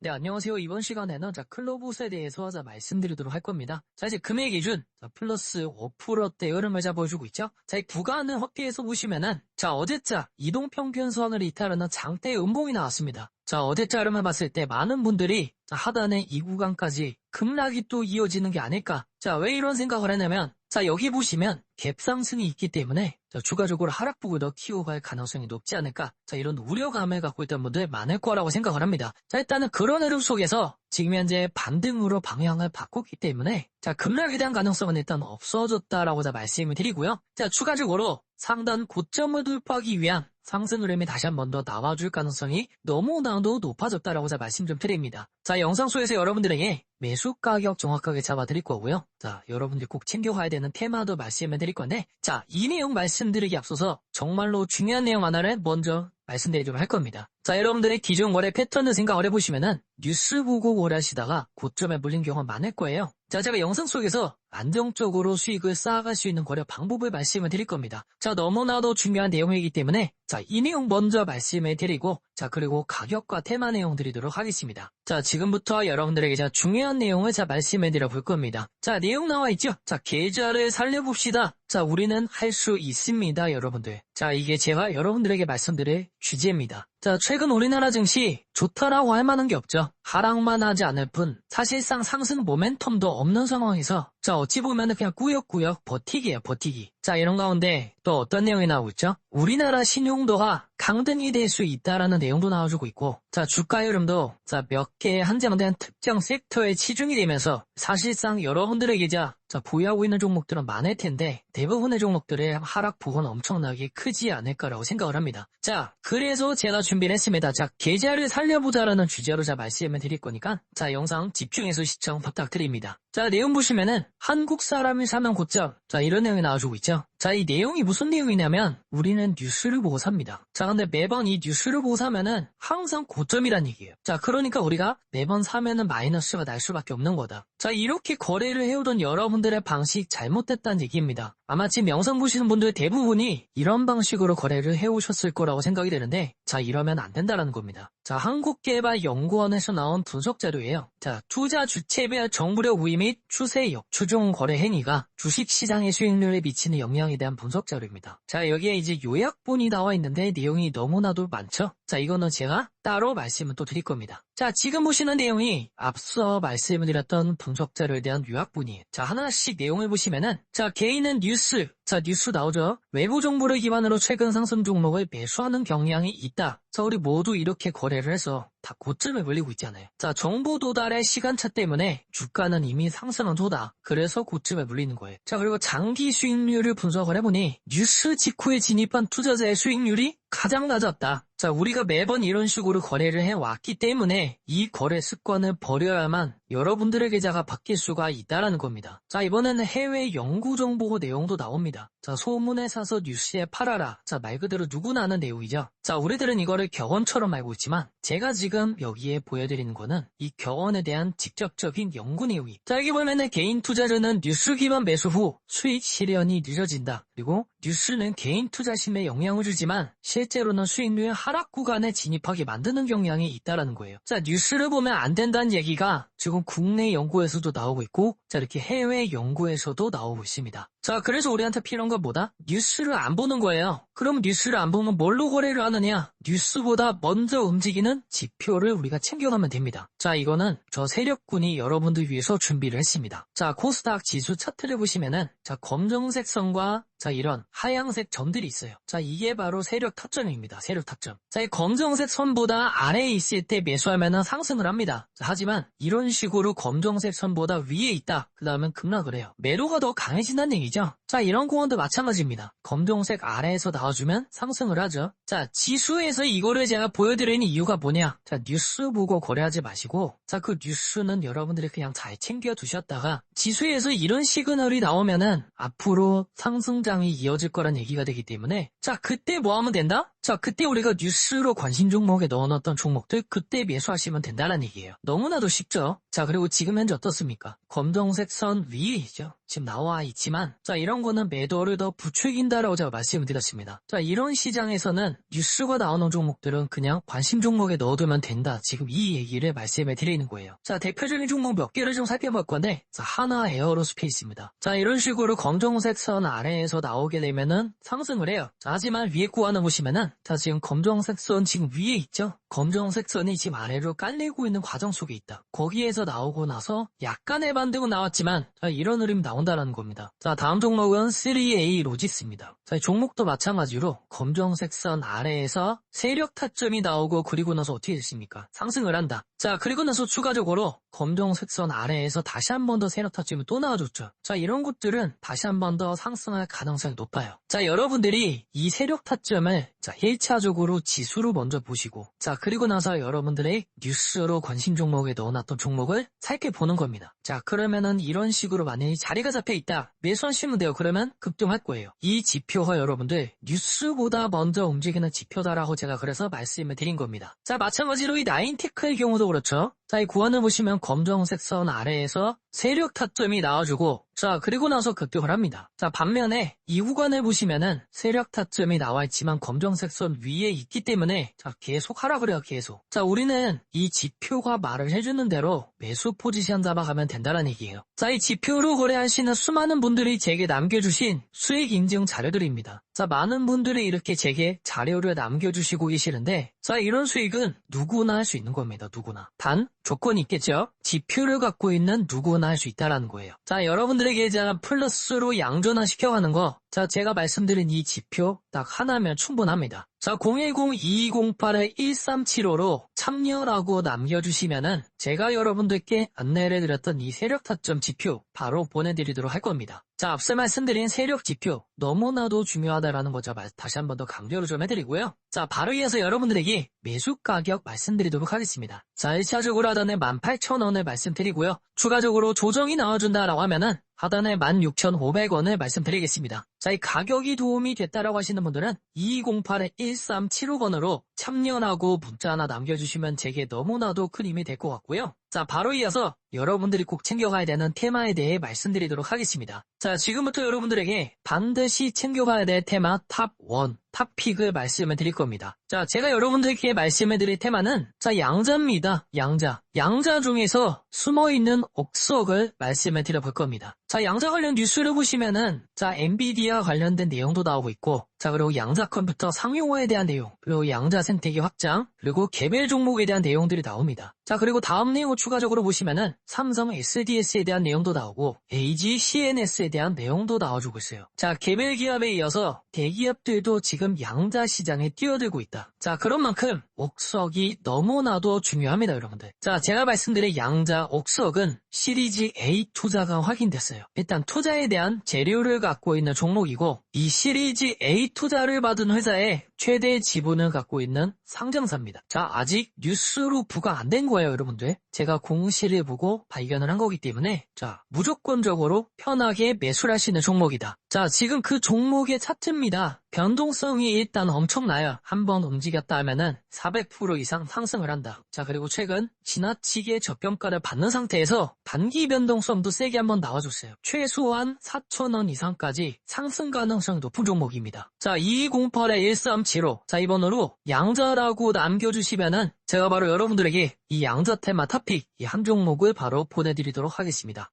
네, 안녕하세요. 이번 시간에는 자, 클로봇에 대해서 자, 말씀드리도록 할 겁니다. 자, 이제 금액 기준, 자, 플러스 5%대 흐름을 자, 보여주고 있죠? 자, 이 구간을 확대해서 보시면은, 자, 어제자 이동평균선을 이탈하는 장대 음봉이 나왔습니다. 자, 어제자 흐름을 봤을 때 많은 분들이 자, 하단의 이 구간까지 급락이 또 이어지는 게 아닐까. 자, 왜 이런 생각을 했냐면, 자, 여기 보시면 갭상승이 있기 때문에 자, 추가적으로 하락폭을 더 키워갈 가능성이 높지 않을까. 자, 이런 우려감을 갖고 있던 분들 많을 거라고 생각을 합니다. 자, 일단은 그런 흐름 속에서 지금 현재 반등으로 방향을 바꿨기 때문에 자, 급락에 대한 가능성은 일단 없어졌다라고 자 말씀을 드리고요. 자, 추가적으로 상단 고점을 돌파하기 위한 상승 흐름이 다시 한 번 더 나와줄 가능성이 너무나도 높아졌다라고 자 말씀 좀 드립니다. 자, 영상 속에서 여러분들에게 매수 가격 정확하게 잡아드릴 거고요. 자, 여러분들이 꼭 챙겨가야 되는 테마도 말씀해 드릴 건데, 자, 이 내용 말씀드리기 앞서서 정말로 중요한 내용 하나를 먼저 말씀드리도록 할 겁니다. 자, 여러분들의 기존 거래 패턴을 생각을 해보시면은 뉴스 보고 거래하시다가 고점에 물린 경우가 많을 거예요. 자, 제가 영상 속에서 안정적으로 수익을 쌓아갈 수 있는 거래 방법을 말씀을 드릴 겁니다. 자, 너무나도 중요한 내용이기 때문에 자, 이 내용 먼저 말씀을 드리고 자, 그리고 가격과 테마 내용 드리도록 하겠습니다. 자, 지금부터 여러분들에게 자, 중요한 내용을 자, 말씀해 드려 볼 겁니다. 자, 내용 나와 있죠? 자, 계좌를 살려봅시다. 자, 우리는 할 수 있습니다, 여러분들. 자, 이게 제가 여러분들에게 말씀드릴 주제입니다. 자, 최근 우리나라 증시 좋다라고 할 만한 게 없죠. 하락만 하지 않을 뿐 사실상 상승 모멘텀도 없는 상황에서 자, 어찌 보면 그냥 꾸역꾸역 버티기예요, 버티기. 자, 이런 가운데 또 어떤 내용이 나오고 있죠? 우리나라 신용도가 강등이 될 수 있다라는 내용도 나와주고 있고, 자, 주가 흐름도 자, 몇 개의 한정된 특정 섹터에 치중이 되면서 사실상 여러분들의 계좌 자, 보유하고 있는 종목들은 많을 텐데 대부분의 종목들의 하락 폭은 엄청나게 크지 않을까라고 생각을 합니다. 자, 그래서 제가 준비를 했습니다. 자, 계좌를 살려보자라는 주제로 자 말씀을 드릴 거니까 자, 영상 집중해서 시청 부탁드립니다. 자, 내용 보시면은 한국 사람이 사면 고점. 자, 이런 내용이 나와주고 있죠. 자, 이 내용이 무슨 내용이냐면 우리는 뉴스를 보고 삽니다. 자, 근데 매번 이 뉴스를 보고 사면은 항상 고점이란 얘기예요. 자, 그러니까 우리가 매번 사면은 마이너스가 날 수밖에 없는 거다. 자, 이렇게 거래를 해오던 여러분들의 방식 잘못됐다는 얘기입니다. 아마 지금 영상 보시는 분들 대부분이 이런 방식으로 거래를 해오셨을 거라고 생각이 되는데 자 이러면 안 된다는 겁니다. 자 한국개발연구원에서 나온 분석 자료예요. 자 투자 주체별 정부력 우위 및 추세 역 추종 거래 행위가 주식시장의 수익률에 미치는 영향에 대한 분석 자료입니다. 자 여기에 이제 요약본이 나와 있는데 내용이 너무나도 많죠? 자 이거는 제가 따로 말씀을 또 드릴 겁니다. 자, 지금 보시는 내용이 앞서 말씀을 드렸던 분석 자료에 대한 요약본이에요. 자, 하나씩 내용을 보시면은, 자, 개인은 뉴스, 자, 뉴스 나오죠? 외부 정보를 기반으로 최근 상승 종목을 매수하는 경향이 있다. 자, 우리 모두 이렇게 거래를 해서 다 고점에 물리고 있잖아요. 자, 정보 도달의 시간차 때문에 주가는 이미 상승한 도다. 그래서 고점에 물리는 거예요. 자, 그리고 장기 수익률을 분석을 해보니 뉴스 직후에 진입한 투자자의 수익률이 가장 낮았다. 자, 우리가 매번 이런 식으로 거래를 해왔기 때문에 이 거래 습관을 버려야만 여러분들의 계좌가 바뀔 수가 있다라는 겁니다. 자, 이번에는 해외 연구 정보 내용도 나옵니다. 자, 소문에 사서 뉴스에 팔아라. 자, 말 그대로 누구나 아는 내용이죠. 자, 우리들은 이거를 경원처럼 알고 있지만 제가 지금 여기에 보여드리는 거는 이 경원에 대한 직접적인 연구 내용이. 자, 여기 보면은 개인 투자자는 뉴스 기반 매수 후 수익 실현이 늦어진다. 그리고 뉴스는 개인 투자심에 영향을 주지만 실제로는 수익률 하락 구간에 진입하게 만드는 경향이 있다라는 거예요. 자, 뉴스를 보면 안 된다는 얘기가 지금 국내 연구에서도 나오고 있고, 자, 이렇게 해외 연구에서도 나오고 있습니다. 자, 그래서 우리한테 필요한 건 뭐다? 뉴스를 안 보는 거예요. 그럼 뉴스를 안 보면 뭘로 거래를 하느냐? 뉴스보다 먼저 움직이는 지표를 우리가 챙겨가면 됩니다. 자, 이거는 저 세력군이 여러분들 위해서 준비를 했습니다. 자, 코스닥 지수 차트를 보시면은 자, 검정색 선과 자, 이런 하양색 점들이 있어요. 자, 이게 바로 세력 타점입니다. 세력 타점. 자, 이 검정색 선보다 아래에 있을 때 매수하면 상승을 합니다. 자, 하지만 이런 식으로 검정색 선보다 위에 있다. 그 다음엔 급락을 해요. 매도가 더 강해진다는 얘기죠. Yeah. 자, 이런 공원도 마찬가지입니다. 검정색 아래에서 나와주면 상승을 하죠. 자, 지수에서 이거를 제가 보여드리는 이유가 뭐냐? 자, 뉴스 보고 거래하지 마시고, 자, 그 뉴스는 여러분들이 그냥 잘 챙겨 두셨다가, 지수에서 이런 시그널이 나오면은 앞으로 상승장이 이어질 거란 얘기가 되기 때문에, 자, 그때 뭐 하면 된다? 자, 그때 우리가 뉴스로 관심 종목에 넣어놨던 종목들 그때 매수하시면 된다는 얘기예요. 너무나도 쉽죠? 자, 그리고 지금 현재 어떻습니까? 검정색 선 위에 있죠. 지금 나와 있지만, 자, 이런 이런 거는 매도를 더 부추긴다라고 제가 말씀을 드렸습니다. 자, 이런 시장에서는 뉴스가 나오는 종목들은 그냥 관심 종목에 넣어두면 된다. 지금 이 얘기를 말씀을 드리는 거예요. 자, 대표적인 종목 몇 개를 좀 살펴볼 건데, 자, 하나 에어로스페이스입니다. 자, 이런 식으로 검정색 선 아래에서 나오게 되면은 상승을 해요. 자, 하지만 위에 구간을 보시면은, 자, 지금 검정색 선 지금 위에 있죠? 검정색 선이 지금 아래로 깔리고 있는 과정 속에 있다. 거기에서 나오고 나서 약간의 반등은 나왔지만, 자, 이런 흐름이 나온다는 겁니다. 자, 다음 종목 은 3A 로지스입니다. 종목도 마찬가지로 검정색 선 아래에서 세력 타점이 나오고 그리고 나서 어떻게 됐습니까? 상승을 한다. 자, 그리고 나서 추가적으로 검정색 선 아래에서 다시 한 번 더 세력 타점이 또 나와줬죠. 자, 이런 것들은 다시 한 번 더 상승할 가능성이 높아요. 자, 여러분들이 이 세력 타점을 자, 1차적으로 지수로 먼저 보시고 자, 그리고 나서 여러분들의 뉴스로 관심 종목에 넣어놨던 종목을 살펴보는 겁니다. 자, 그러면은 이런 식으로 만약에 자리가 잡혀 있다. 매수하시면 돼요. 그러면 급등할 거예요. 이 지표가 여러분들 뉴스보다 먼저 움직이는 지표다라고 제가 그래서 말씀을 드린 겁니다. 자, 마찬가지로 이 나인테크의 경우도 그렇죠. 자, 이 구간을 보시면 검정색 선 아래에서 세력 타점이 나와주고 자, 그리고 나서 급등을 합니다. 자, 반면에 이 구간을 보시면은 세력 타점이 나와 있지만 검정색 선 위에 있기 때문에 자, 계속 하라 그래요, 계속. 자, 우리는 이 지표가 말을 해주는 대로 매수 포지션 잡아가면 된다는 얘기예요. 자, 이 지표로 거래하시는 수많은 분들이 제게 남겨주신 수익 인증 자료들입니다. 자, 많은 분들이 이렇게 제게 자료를 남겨주시고 계시는데, 자, 이런 수익은 누구나 할 수 있는 겁니다. 누구나. 단, 조건이 있겠죠? 지표를 갖고 있는 누구나 할 수 있다라는 거예요. 자, 여러분들에게 자, 플러스로 양전화 시켜가는 거, 자, 제가 말씀드린 이 지표 딱 하나면 충분합니다. 자, 010-2208-1375로 참여라고 남겨주시면은 제가 여러분들께 안내를 드렸던 이 세력 타점 지표 바로 보내드리도록 할 겁니다. 자, 앞서 말씀드린 세력 지표 너무나도 중요하다라는 거죠. 다시 한 번 더 강조를 좀 해드리고요. 자, 바로 이어서 여러분들에게 매수 가격 말씀드리도록 하겠습니다. 자, 1차적으로 하단에 18,000원을 말씀드리고요. 추가적으로 조정이 나와준다라고 하면은 하단에 16,500원을 말씀드리겠습니다. 자, 이 가격이 도움이 됐다라고 하시는 분들은 2208-1375번으로 참여하고 문자 하나 남겨주시면 제게 너무나도 큰 힘이 될 것 같고요. 자, 바로 이어서 여러분들이 꼭 챙겨가야 되는 테마에 대해 말씀드리도록 하겠습니다. 자, 지금부터 여러분들에게 반드시 챙겨가야 될 테마 탑 1, 탑픽을 말씀을 드릴 겁니다. 자, 제가 여러분들께 말씀을 드릴 테마는 자, 양자입니다. 양자. 양자 중에서 숨어있는 옥석을 말씀을 드려볼 겁니다. 자, 양자 관련 뉴스를 보시면은 자, 엔비디아 관련된 내용도 나오고 있고 자, 그리고 양자 컴퓨터 상용화에 대한 내용, 그리고 양자 생태계 확장, 그리고 개별 종목에 대한 내용들이 나옵니다. 자, 그리고 다음 내용 추가적으로 보시면은 삼성 SDS에 대한 내용도 나오고 AG CNS에 대한 내용도 나와주고 있어요. 자, 개별 기업에 이어서 대기업들도 지금 양자 시장에 뛰어들고 있다. 자, 그런 만큼 옥석이 너무나도 중요합니다, 여러분들. 자, 제가 말씀드린 양자 옥석은 시리즈 A 투자가 확인됐어요. 일단 투자에 대한 재료를 갖고 있는 종목이고 이 시리즈 A 투자를 받은 회사의 최대 지분을 갖고 있는 상장사입니다. 자, 아직 뉴스로 부가 안 된 거예요, 여러분들. 제가 공시를 보고 발견을 한 거기 때문에 자, 무조건적으로 편하게 매수를 하시는 종목이다. 자, 지금 그 종목의 차트입니다. 변동성이 일단 엄청나요. 한번 움직였다 하면은 400% 이상 상승을 한다. 자, 그리고 최근 지나치게 저평가를 받는 상태에서 단기 변동성도 세게 한번 나와줬어요. 최소한 4,000원 이상까지 상승 가능성이 높은 종목입니다. 자, 2208-1375. 자, 이번으로 양자라고 남겨주시면은 제가 바로 여러분들에게 이 양자 테마 타픽 이 한 종목을 바로 보내드리도록 하겠습니다.